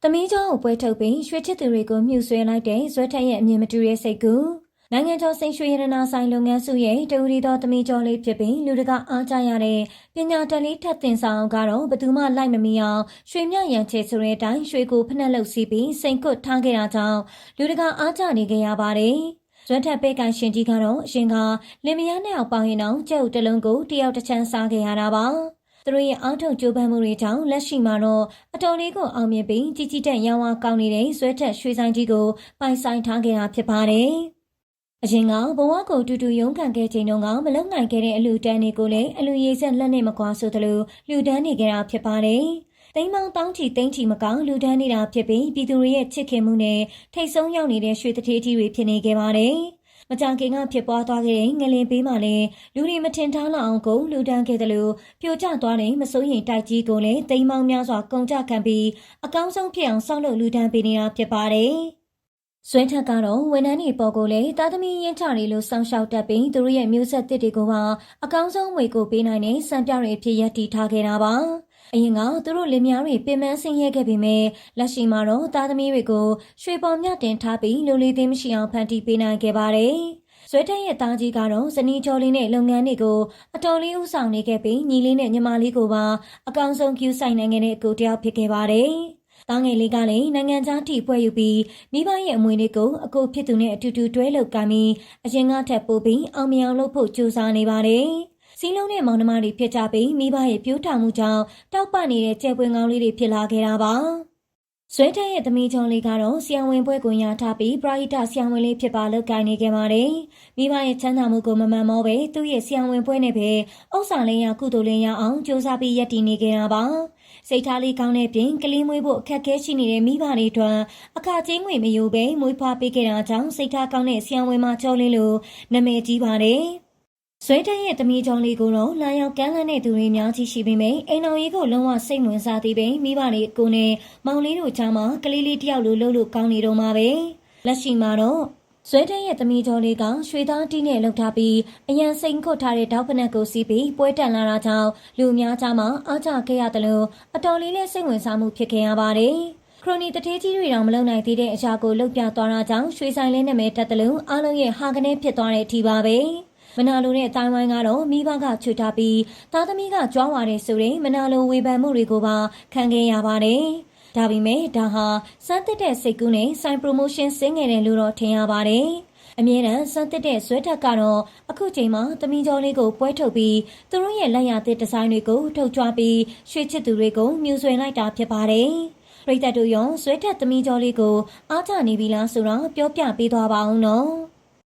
။သမီးကျောင်းကိုပွဲထုတ်ပြီးရွှေချစ်သူတွေကိုမြှူဆွဲလိုက်တဲ့ဇွဲထက်ရဲ့အမြင်မတူတဲ့စိတ်ကူနိုင်ငံကျော်စိန်ရွှေရတနာဆိုင်လုပ်ငန်းစုရဲ့တဝရီတော်သမီးကျော်လေးဖြစ်ပြီးလူတကအားကြရတဲ့ပညာတန်လေးထက်သင်ဆောင်ကတော့ဘသူမှလိုက်မမီအောင်ရွှေမြရန်ချေဆိုတဲ့အတိုင်းရွှေကိုဖနှက်လုပ်စီးပြီးစိန်ကွတ်ထားခဲ့တာကြောင့်လူတကအားကြနေကြရပါတယ်။ဇွတ်ထက်ပဲကန်ရှင်ကြီးကတော့အရှင်ကလင်မယားနဲ့အောင်ပေါင်းရင်အောင်ကြက်ဥတစ်လုံးကိုတယောက်တစ်ချမ်းစားခဲ့ရတာပါ။ သူတို့ရဲ့အောက်ထုတ်ကြိုးပမ်းမှုတွေကြောင့်လက်ရှိမှာတော့အတော်လေးကိုအောင်မြင်ပြီးကြီးကြီးတက်ရောင်းဝါကောင်းနေတဲ့ဇွဲထက်ရွှေဆိုင်ကြီးကိုပိုင်ဆိုင်ထားခဲ့တာဖြစ်ပါတယ်။အရင်ကဘဝကိုတူတူရုန်းကန်ခဲ့ချိန်တုန်းကမလုံနိုင်ခဲ့တဲ့အလူတန်းတွေကိုလည်းအလူရည်ဆက်လက်နဲ့မကွာဆိုသလိုလူတန်းနေကြတာဖြစ်ပါတယ်။တိမ်မောင်တောင်းချီတိမ်ချီမကောင်းလူတန်းနေတာဖြစ်ပြီးပြည်သူတွေရဲ့ချစ်ခင်မှုနဲ့ထိတ်ဆုံးရောက်နေတဲ့ရွှေတထေးကြီးတွေဖြစ်နေခဲ့ပါတယ်။ မကြခင်ကဖြစ်ပွားသွားခဲ့တဲ့ငလင်ပေးမှလည်းလူတွေမထင်ထားလောက်အောင်ကိုလူတန်းခဲ့တယ်လို့ပြိုကျသွားတဲ့မစိုးရင်တိုက်ကြီးကိုလည်းတိမ်မောင်များစွာကုန်ကြခံပြီးအကောင်းဆုံးဖြစ်အောင်ဆောက်လုပ်လူတန်းပေးနေတာဖြစ်ပါတယ်။ဆွဲထက်ကတော့ဝန်ထမ်းတွေပေါ်ကိုလည်းတာသမီရင်ချတွေလို့စောင့်ရှောက်တတ်ပြီးသူတို့ရဲ့မျိုးဆက်တစ်တွေကိုပါအကောင်းဆုံးဝေကိုပေးနိုင်တဲ့စံပြတွေဖြစ်ရပ်တည်ထားခဲ့တာပါ။ အရင်ကသူတို့လင်မယားတွေပင်ပန်းဆင်းရဲခဲ့ပေမဲ့လက်ရှိမှာတော့သားသမီးတွေကိုရွှေပေါ်မြတင်ထားပြီးလူလီသိမ်းမရှိအောင်ဖန်တီးပေးနိုင်ခဲ့ပါတယ်။ဆွဲတဲ့ရဲ့သားကြီးကတော့ဇနီးကျော်လေးနဲ့လုပ်ငန်းတွေကိုအတော်လေးဥဆောင်နေခဲ့ပြီးညီလေးနဲ့ညီမလေးကိုပါအကောင်းဆုံးကျူးဆိုင်နိုင်ခဲ့တဲ့အကိုတယောက်ဖြစ်ခဲ့ပါတယ်။တားငယ်လေးကလည်းနိုင်ငံခြားထိပွဲယူပြီးမိဘရဲ့အမွေလေးကိုအကိုဖြစ်သူနဲ့အတူတူတွဲလုပ်ကမ်းပြီးအရင်ကထပ်ပို့ပြီးအောင်မြင်အောင်လုပ်ဖို့ကြိုးစားနေပါတယ်။ စီလုံးနဲ့မောင်နှမတွေဖြစ်ကြပြီးမိဘရဲ့ပြိုးထောင်မှုကြောင့်တောက်ပနေတဲ့ကျဲပွင့်ကောင်းလေးတွေဖြစ်လာခဲ့တာပါ။ဆွဲတဲ့ရဲ့သမီးချောင်းလေးကတော့ဆီယံဝင်ပွဲကိုရထားပြီးပရာဟိတဆီယံဝင်လေးဖြစ်ပါလောက်ကိုင်းနေခဲ့ပါတယ်။မိဘရဲ့ချမ်းသာမှုကိုမမှန်မောပဲသူ့ရဲ့ဆီယံဝင်ပွဲနဲ့ပဲဥစ္စာလေးရကုသိုလ်လေးရအောင်စူးစမ်းပြီးရည်တည်နေခဲ့တာပါ။စိတ်ထားလေးကောင်းတဲ့ပြင်ကလေးမွေးဖို့အခက်အခဲရှိနေတဲ့မိဘတွေအတွက်အခါချင်းငွေမယူပဲမွေးဖွားပေးခဲ့တာကြောင့်စိတ်ထားကောင်းတဲ့ဆီယံဝင်မှာကျော်လေးလိုနာမည်ကြီးပါတယ်။ ဆွဲတဲ့ရဲ့တမီးကြောင့်လေးကိုတော့လာရောက်ကမ်းလှမ်းတဲ့သူတွေများကြီးရှိပေမယ့်အိမ်တော်ကြီးကိုလုံးဝစိတ်ဝင်စားသေးပေမိဘလေးကိုနဲ့မောင်လေးတို့ကြားမှာကလေးလေးတယောက်လိုလှုပ်လို့ကောင်းနေတော့မှာပဲလက်ရှိမှာတော့ဆွဲတဲ့ရဲ့တမီးကျော်လေးကရွှေသားတီးနဲ့လှုပ်ထားပြီးအရန်စိန်ခုတ်ထားတဲ့တောက်ဖနက်ကိုစီးပြီးပွဲတက်လာတာကြောင့်လူအများကြားမှာအားကြခဲ့ရတယ်လို့အတော်လေးနဲ့စိတ်ဝင်စားမှုဖြစ်ခဲ့ရပါတယ်ခရိုနီတထေးကြီးတွေတောင်မလုံနိုင်သေးတဲ့အရာကိုလှုပ်ပြသွားတာကြောင့်ရွှေဆိုင်လေးနာမည်တက်တယ်လို့အားလုံးရဲ့ဟာကနေဖြစ်သွားတဲ့အထိပါပဲ မနာလိုတဲ့အတိုင်းဝိုင်းကတော့မိဘကချွတ်ထားပြီးသားသမီးကကြွားဝါတဲ့ဆိုရင်မနာလိုဝေဖန်မှုတွေကိုပါခံခဲ့ရပါတယ်။ဒါပေမဲ့ဒါဟာစမ်းသစ်တဲ့စိတ်ကူးနဲ့ဆိုင်ပရိုမိုးရှင်းဆင်းငယ်တယ်လို့တော့ထင်ရပါတယ်။အမြဲတမ်းစမ်းသစ်တဲ့ဇွဲထက်ကတော့အခုချိန်မှာသမီးကျော်လေးကိုပွဲထုတ်ပြီးသူတို့ရဲ့လက်ရသစ်ဒီဇိုင်းတွေကိုထုတ်ကြွပြီးရွှေချစ်သူတွေကိုမြူဆွဲလိုက်တာဖြစ်ပါတယ်။ပရိသတ်တို့ရောဇွဲထက်သမီးကျော်လေးကိုအားချနေပြီလားဆိုတော့ပြောပြပေးသွားပါအောင်နော်။